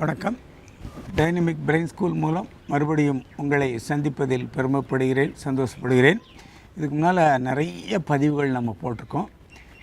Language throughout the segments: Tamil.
வணக்கம். டைனமிக் பிரெயின் ஸ்கூல் மூலம் மறுபடியும் உங்களை சந்திப்பதில் பெருமைப்படுகிறேன் சந்தோஷப்படுகிறேன். இதுக்கு முன்னால் நிறைய பதிவுகள் நம்ம போட்டிருக்கோம்.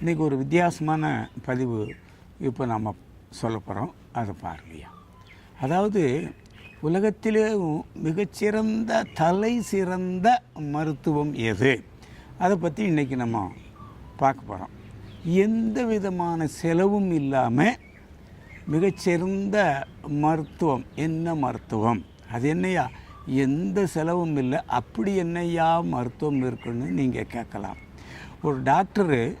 இன்றைக்கி ஒரு வித்தியாசமான பதிவு இப்போ நம்ம சொல்ல போகிறோம் அதை பாருங்கய்யா. அதாவது உலகத்திலே மிகச்சிறந்த தலை சிறந்த மருத்துவம் எது? அதை பற்றி இன்றைக்கி நம்ம பார்க்க போகிறோம் எந்த விதமான செலவும் இல்லாமல் மிகச்சிறந்த மருத்துவம். என்ன மருத்துவம்? அது என்னையா? எந்த செலவும் இல்லை. அப்படி என்னையா மருத்துவம் இருக்குன்னு நீங்கள் கேட்கலாம். ஒரு டாக்டரு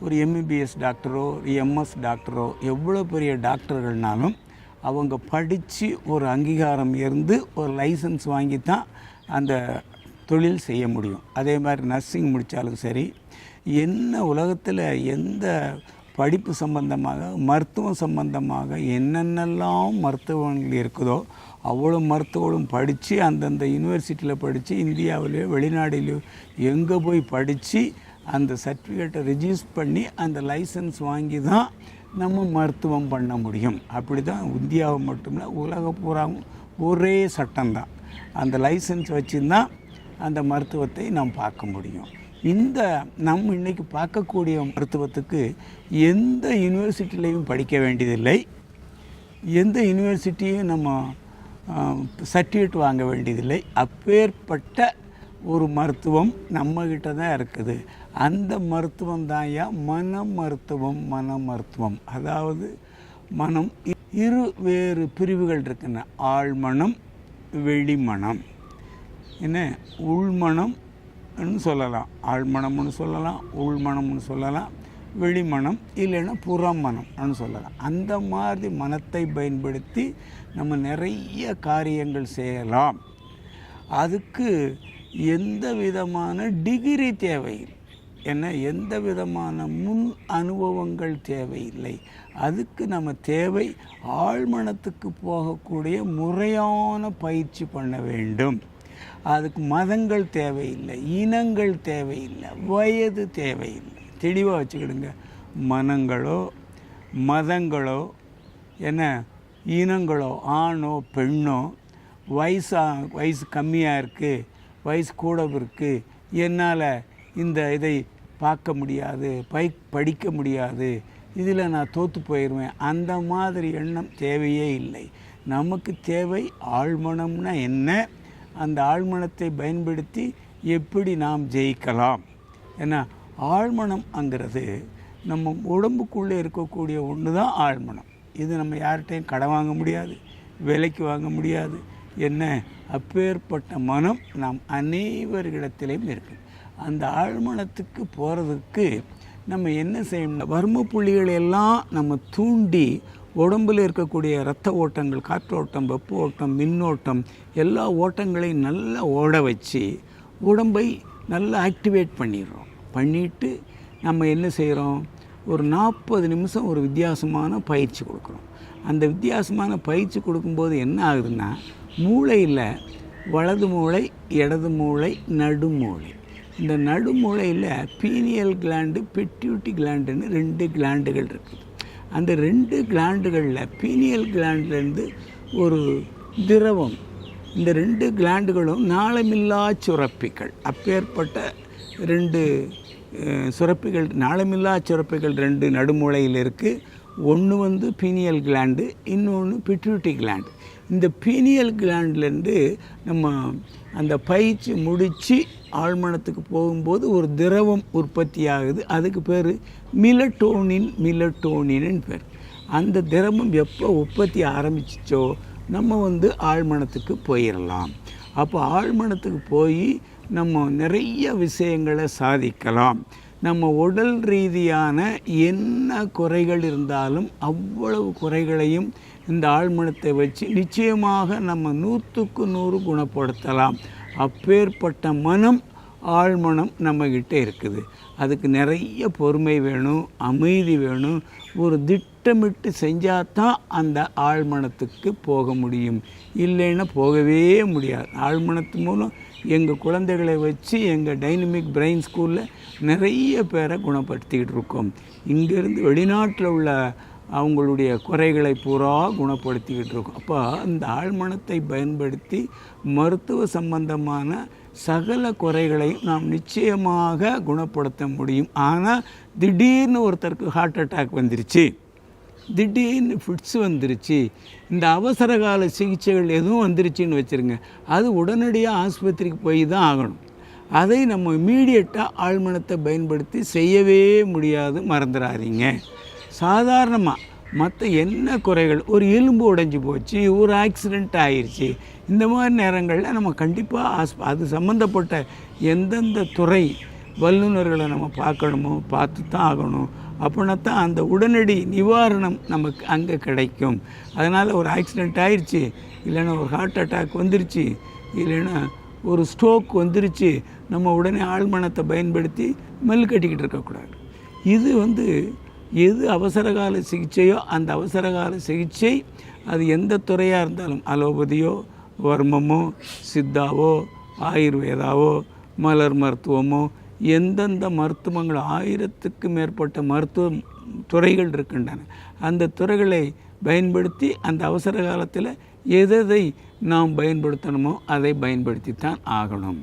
ஒரு எம்பிபிஎஸ் டாக்டரோ ஒரு எம்எஸ் டாக்டரோ எவ்வளோ பெரிய டாக்டர்கள்னாலும் அவங்க படித்து ஒரு அங்கீகாரம் இருந்து ஒரு லைசன்ஸ் வாங்கி தான் அந்த தொழில் செய்ய முடியும். அதே மாதிரி நர்சிங் முடித்தாலும் சரி என்ன உலகத்தில் எந்த படிப்பு சம்பந்தமாக மருத்துவம் சம்பந்தமாக என்னென்னலாம் மருத்துவங்கள் இருக்குதோ அவ்வளோ மருத்துவங்களும் படித்து அந்தந்த யூனிவர்சிட்டியில் படித்து இந்தியாவிலேயோ வெளிநாடுலேயோ எங்கே போய் படித்து அந்த சர்டிஃபிகேட்டை ரிஜிஸ்டர் பண்ணி அந்த லைசன்ஸ் வாங்கி தான் நம்ம மருத்துவம் பண்ண முடியும். அப்படி தான் இந்தியாவை மட்டுமில்ல உலக பூராவும் ஒரே சட்டம்தான். அந்த லைசன்ஸ் வச்சுருந்தான் அந்த மருத்துவத்தை நாம் பார்க்க முடியும். இந்த நம்ம இன்னைக்கு பார்க்கக்கூடிய மருத்துவத்துக்கு எந்த யூனிவர்சிட்டிலையும் படிக்க வேண்டியதில்லை. எந்த யூனிவர்சிட்டியும் நம்ம சர்டிஃபிகேட் வாங்க வேண்டியதில்லை. அப்பேற்பட்ட ஒரு மருத்துவம் நம்மக்கிட்ட தான் இருக்குது. அந்த மருத்துவம் தான்யா மன மருத்துவம் மன மருத்துவம் அதாவது மனம் இரு வேறு பிரிவுகள் இருக்குன்னு. ஆழ்மனம் வெளிமனம். என்ன? உள்மனம் சொல்லலாம். ஆழ்மனம்னு சொல்லலாம் உள்மனம்னு சொல்லலாம் வெளிமனம் இல்லைன்னா புறமனம்னு சொல்லலாம். அந்த மாதிரி மனத்தை பயன்படுத்தி நம்ம நிறைய காரியங்கள் செய்யலாம். அதுக்கு எந்த விதமான டிகிரி தேவையில்லை. என்ன? எந்த விதமான முன் அனுபவங்கள் தேவையில்லை. அதுக்கு நம்ம தேவை ஆழ்மனத்துக்கு போகக்கூடிய முறையான பயிற்சி பண்ண வேண்டும். அதுக்கு மதங்கள் தேவையில்லை இனங்கள் தேவையில்லை வயது தேவையில்லை. தெளிவாக வச்சுக்கிடுங்க. மனங்களோ மதங்களோ என்ன? இனங்களோ ஆணோ பெண்ணோ வயசா வயசு கம்மியாக இருக்குது வயசு கூட இருக்குது என்னால் இந்த இதை பார்க்க முடியாது பை படிக்க முடியாது இதில் நான் தோற்று போயிடுவேன் அந்த மாதிரி எண்ணம் தேவையே இல்லை. நமக்கு தேவை ஆழ்மனம்னா என்ன? அந்த ஆழ்மனத்தை பயன்படுத்தி எப்படி நாம் ஜெயிக்கலாம்? ஏன்னா ஆழ்மனம்ங்கிறது நம்ம உடம்புக்குள்ளே இருக்கக்கூடிய ஒன்று தான் ஆழ்மனம். இது நம்ம யார்கிட்டையும் கடன் வாங்க முடியாது விலைக்கு வாங்க முடியாது. என்ன? அப்பேற்பட்ட மனம் நாம் அனைவரிடத்திலையும் இருக்கு அந்த ஆழ்மனத்துக்கு போகிறதுக்கு நம்ம என்ன செய்யணும் வர்ம புள்ளிகளை எல்லாம் நம்ம தூண்டி உடம்பில் இருக்கக்கூடிய இரத்த ஓட்டங்கள் காற்றோட்டம் வெப்ப ஓட்டம் மின்னோட்டம் எல்லா ஓட்டங்களையும் நல்லா ஓட வச்சு உடம்பை நல்லா ஆக்டிவேட் பண்ணிடுறோம். பண்ணிட்டு நம்ம என்ன செய்கிறோம்? ஒரு நாற்பது நிமிஷம் ஒரு வித்தியாசமான பயிற்சி கொடுக்குறோம். அந்த வித்தியாசமான பயிற்சி கொடுக்கும்போது என்ன ஆகுதுன்னா மூளையில் வலது மூளை இடது மூளை நடுமூளை இந்த நடுமுளையில் பீனியல் கிளாண்டு பெட்யூட்டி கிளாண்டுன்னு ரெண்டு கிளாண்டுகள் இருக்குது அந்த ரெண்டு கிளாண்டுகளில் பீனியல் கிளாண்ட்லேருந்து ஒரு திரவம் இந்த ரெண்டு கிளாண்டுகளும் நாளமில்லா சுரப்பிகள். அப்பேற்பட்ட ரெண்டு சுரப்பிகள் நாளமில்லா சுரப்பிகள் ரெண்டு நடுமுளையில் இருக்குது ஒன்று வந்து பீனியல் கிளாண்டு இன்னொன்று பிட்யூட்டி கிளாண்டு இந்த பீனியல் கிளாண்ட்லேருந்து நம்ம அந்த பயிற்சி முடித்து ஆழ்மனத்துக்கு போகும்போது ஒரு திரவம் உற்பத்தி ஆகுது அதுக்கு பேர் மிலட்டோனின் மிலட்டோனின்னு பேர். அந்த திரவம் எப்போ உற்பத்தி ஆரம்பிச்சிச்சோ நம்ம வந்து ஆழ்மனத்துக்கு போயிடலாம் அப்போ ஆழ்மனத்துக்கு போய் நம்ம நிறைய விஷயங்களை சாதிக்கலாம். நம்ம உடல் ரீதியான என்ன குறைகள் இருந்தாலும் அவ்வளவு குறைகளையும் இந்த ஆழ்மனத்தை வச்சு நிச்சயமாக நம்ம நூற்றுக்கு நூறு குணப்படுத்தலாம். அப்பேற்பட்ட மனம் ஆழ்மனம் நம்மக்கிட்ட இருக்குது. அதுக்கு நிறைய பொறுமை வேணும் அமைதி வேணும். ஒரு திட்டமிட்டு செஞ்சால் தான் அந்த ஆழ்மனத்துக்கு போக முடியும். இல்லைன்னா போகவே முடியாது. ஆழ்மனத்து மூலம் எங்கள் குழந்தைகளை வச்சு எங்கள் டைனமிக் பிரெயின் ஸ்கூலில் நிறைய பேரை குணப்படுத்திக்கிட்டு இருக்கோம். இங்கேருந்து வெளிநாட்டில் உள்ள அவங்களுடைய குறைகளை பூரா குணப்படுத்திக்கிட்டு இருக்கோம். அப்போ இந்த ஆழ்மனத்தை பயன்படுத்தி மருத்துவ சம்பந்தமான சகல குறைகளையும் நாம் நிச்சயமாக குணப்படுத்த முடியும். ஆனால் திடீர்னு ஒருத்தருக்கு ஹார்ட் அட்டாக் வந்துருச்சு. திடீர்னு ஃபிட்ஸ் வந்துருச்சு. இந்த அவசர கால சிகிச்சைகள் எதுவும் வந்துருச்சுன்னு வச்சுருங்க. அது உடனடியாக ஆஸ்பத்திரிக்கு போய் தான் ஆகணும். அதை நம்ம இம்மீடியட்டாக ஆழ்மனத்தை பயன்படுத்தி செய்யவே முடியாது. மறந்துடாதீங்க சாதாரணமாக மற்ற என்ன குறைகள்? ஒரு எலும்பு உடைஞ்சி போச்சு ஒரு ஆக்சிடெண்ட் ஆயிடுச்சு இந்த மாதிரி நேரங்களில் நம்ம கண்டிப்பாக ஆஸ் அது சம்மந்தப்பட்ட எந்தெந்த துறை வல்லுநர்களை நம்ம பார்க்கணுமோ பார்த்து தான் ஆகணும். அப்படின்னா தான் அந்த உடனடி நிவாரணம் நமக்கு அங்கே கிடைக்கும். அதனால் ஒரு ஆக்சிடெண்ட் ஆயிடுச்சு இல்லைன்னா ஒரு ஹார்ட் அட்டாக் வந்துருச்சு இல்லைன்னா ஒரு ஸ்ட்ரோக் வந்துருச்சு நம்ம உடனே ஆழ்மனத்தை பயன்படுத்தி மெல் கட்டிக்கிட்டு இருக்கக்கூடாது. இது வந்து எது அவசரகால சிகிச்சையோ அந்த அவசரகால சிகிச்சை அது எந்த துறையாக இருந்தாலும் அலோபதியோ வர்மமோ சித்தாவோ ஆயுர்வேதாவோ மலர் மருத்துவமோ எந்தெந்த மருத்துவங்கள் ஆயிரத்துக்கு மேற்பட்ட மருத்துவ துறைகள் இருக்கின்றன. அந்த துறைகளை பயன்படுத்தி அந்த அவசர காலத்தில் எதை நாம் பயன்படுத்தணுமோ அதை பயன்படுத்தித்தான் ஆகணும்.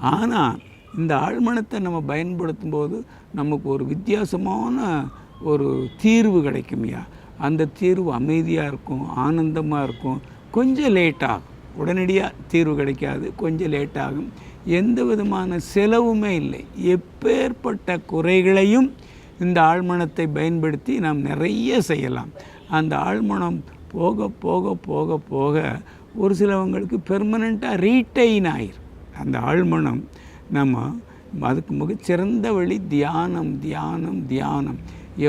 ஆனால் இந்த ஆழ்மனத்தை நம்ம பயன்படுத்தும் போது நமக்கு ஒரு வித்தியாசமான ஒரு தீர்வு கிடைக்குமையா அந்த தீர்வு அமைதியாக இருக்கும் ஆனந்தமாக இருக்கும். கொஞ்சம் லேட்டாகும் உடனடியாக தீர்வு கிடைக்காது. கொஞ்சம் லேட்டாகும் எந்த விதமான செலவுமே இல்லை. எப்பேற்பட்ட குறைகளையும் இந்த ஆழ்மனத்தை பயன்படுத்தி நாம் நிறைய செய்யலாம். அந்த ஆழ்மனம் போக போக போக போக ஒரு சிலவங்களுக்கு பெர்மனெண்ட்டாக ரீட்டைன் ஆயிரும். அந்த ஆழ்மனம் நம்ம அதுக்கு மிகச்சிறந்த வழி தியானம் தியானம் தியானம்.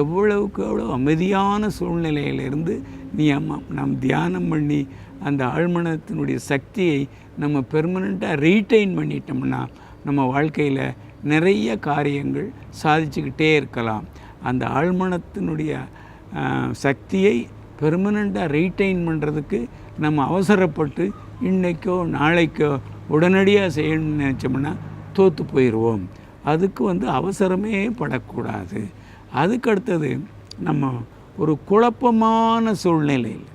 எவ்வளவுக்கு எவ்வளோ அமைதியான சூழ்நிலையிலிருந்து நீ நம் நாம் தியானம் பண்ணி அந்த ஆழ்மனத்தினுடைய சக்தியை நம்ம பெர்மனெண்ட்டாக ரீட்டைன் பண்ணிட்டோம்னா நம்ம வாழ்க்கையில் நிறைய காரியங்கள் சாதிச்சுக்கிட்டே இருக்கலாம். அந்த ஆழ்மனத்தினுடைய சக்தியை பெர்மனெண்ட்டாக ரீட்டைன் பண்ணுறதுக்கு நம்ம அவசரப்பட்டு இன்றைக்கோ நாளைக்கோ உடனடியாக செய்யணும்னு நினச்சோம்னா தோற்று போயிடுவோம் அதுக்கு வந்து அவசரமே படக்கூடாது. அதுக்கு அடுத்தது நம்ம ஒரு குழப்பமான சூழ்நிலையில்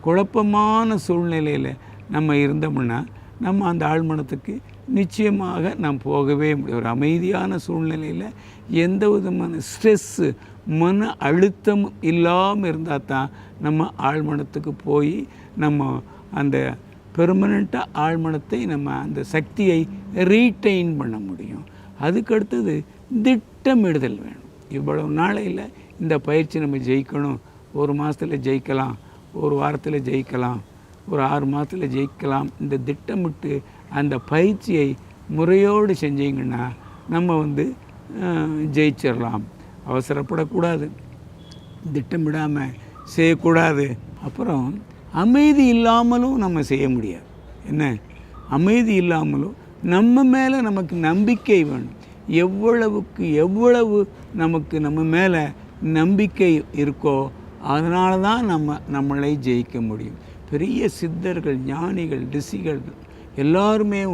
குழப்பமான சூழ்நிலையில் நம்ம இருந்தோம்னா நம்ம அந்த ஆழ்மனத்துக்கு நிச்சயமாக நாம் போகவே முடியும் ஒரு அமைதியான சூழ்நிலையில் எந்த விதமான ஸ்ட்ரெஸ்ஸு மன அழுத்தம் இல்லாமல் இருந்தால் தான் நம்ம ஆழ்மனத்துக்கு போய் நம்ம அந்த பெர்மனண்ட்டாக ஆழ்மனத்தை நம்ம அந்த சக்தியை ரீட்டைன் பண்ண முடியும். அதுக்கு அடுத்தது திட்டமிடுதல் வேணும். இவ்வளவு நாளையில் இந்த பயிற்சி நம்ம ஜெயிக்கணும். ஒரு மாதத்தில் ஜெயிக்கலாம் ஒரு வாரத்தில் ஜெயிக்கலாம் ஒரு ஆறு மாதத்தில் ஜெயிக்கலாம். இந்த திட்டமிட்டு அந்த பயிற்சியை முறையோடு செஞ்சீங்கன்னா நம்ம வந்து ஜெயிச்சிடலாம் அவசரப்படக்கூடாது. திட்டமிடாமல் செய்யக்கூடாது. அப்புறம் அமைதி இல்லாமலும் நம்ம செய்ய முடியாது. என்ன? அமைதி இல்லாமலும் நம்ம மேலே நமக்கு நம்பிக்கை வேணும். எவ்வளவுக்கு எவ்வளவு நமக்கு நம்ம மேலே நம்பிக்கை இருக்கோ அதனால தான் நம்ம நம்மளை ஜெயிக்க முடியும். பெரிய சித்தர்கள் ஞானிகள் ரிஷிகள் எல்லாருமே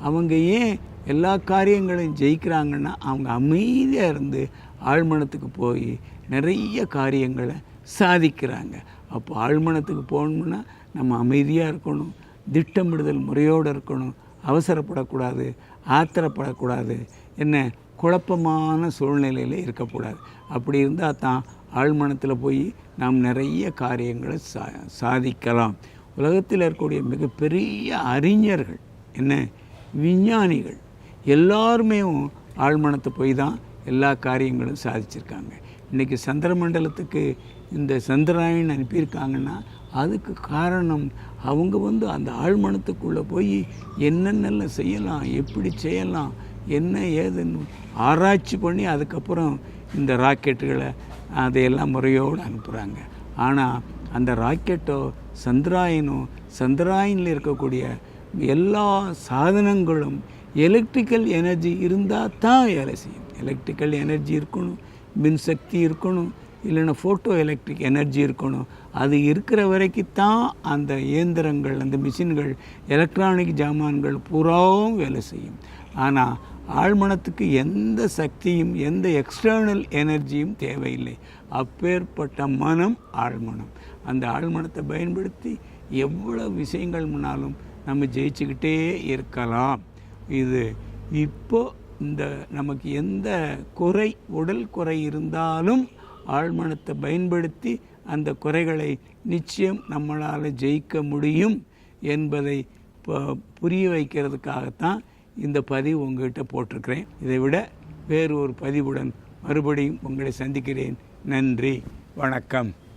அவங்க ஏன் எல்லா காரியங்களையும் ஜெயிக்கிறாங்கன்னா அவங்க அமைதியாக இருந்து ஆழ்மனத்துக்கு போய் நிறைய காரியங்களை சாதிக்கிறாங்க. அப்போ ஆழ்மனத்துக்கு போகணும்னா நம்ம அமைதியாக இருக்கணும். திட்டமிடுதல் முறையோடு இருக்கணும். அவசரப்படக்கூடாது ஆத்திரப்படக்கூடாது. என்ன? குழப்பமான சூழ்நிலையில் இருக்கக்கூடாது. அப்படி இருந்தால் தான் ஆழ்மனத்தில் போய் நாம் நிறைய காரியங்களை சா சாதிக்கலாம். உலகத்தில் இருக்கக்கூடிய மிகப்பெரிய அறிஞர்கள் என்ன? விஞ்ஞானிகள். எல்லாருமே ஆழ்மனத்தை போய் தான் எல்லா காரியங்களும் சாதிச்சிருக்காங்க. இன்றைக்கி சந்திரமண்டலத்துக்கு இந்த சந்திராயன் அனுப்பியிருக்காங்கன்னா அதுக்கு காரணம் அவங்க வந்து அந்த ஆழ்மனத்துக்குள்ளே போய் என்னென்னலாம் செய்யலாம் எப்படி செய்யலாம் என்ன ஏதுன்னு ஆராய்ச்சி பண்ணி அதுக்கப்புறம் இந்த ராக்கெட்டுகளை அதையெல்லாம் முறையோடு அனுப்புகிறாங்க ஆனால் அந்த ராக்கெட்டோ சந்திராயனோ சந்திராயனில் இருக்கக்கூடிய எல்லா சாதனங்களும் எலக்ட்ரிக்கல் எனர்ஜி இருந்தால் தான் வேலை செய்யும். எலக்ட்ரிக்கல் எனர்ஜி இருக்கணும் மின்சக்தி இருக்கணும் இல்லைன்னா ஃபோட்டோ எலக்ட்ரிக் எனர்ஜி இருக்கணும். அது இருக்கிற வரைக்கும் தான் அந்த இயந்திரங்கள் அந்த மிஷின்கள் எலக்ட்ரானிக் ஜாமான்கள் பூராவும் வேலை செய்யும். ஆனால் ஆழ்மனத்துக்கு எந்த சக்தியும் எந்த எக்ஸ்டர்னல் எனர்ஜியும் தேவையில்லை. அப்பேற்பட்ட மனம் ஆழ்மனம். அந்த ஆழ்மனத்தை பயன்படுத்தி எவ்வளோ விஷயங்கள் முன்னாலும் நம்ம ஜெயிச்சுக்கிட்டே இருக்கலாம். இது இப்போ இந்த நமக்கு எந்த குறை உடல் குறை இருந்தாலும் ஆழ்மனத்தை பயன்படுத்தி அந்த குறைகளை நிச்சயம் நம்மளால் ஜெயிக்க முடியும் என்பதை புரிய வைக்கிறதுக்காகத்தான் இந்த பதிவு உங்ககிட்ட போட்டிருக்கிறேன். இதை விட வேறு ஒரு பதிவுடன் மறுபடியும் உங்களை சந்திக்கிறேன். நன்றி. வணக்கம்.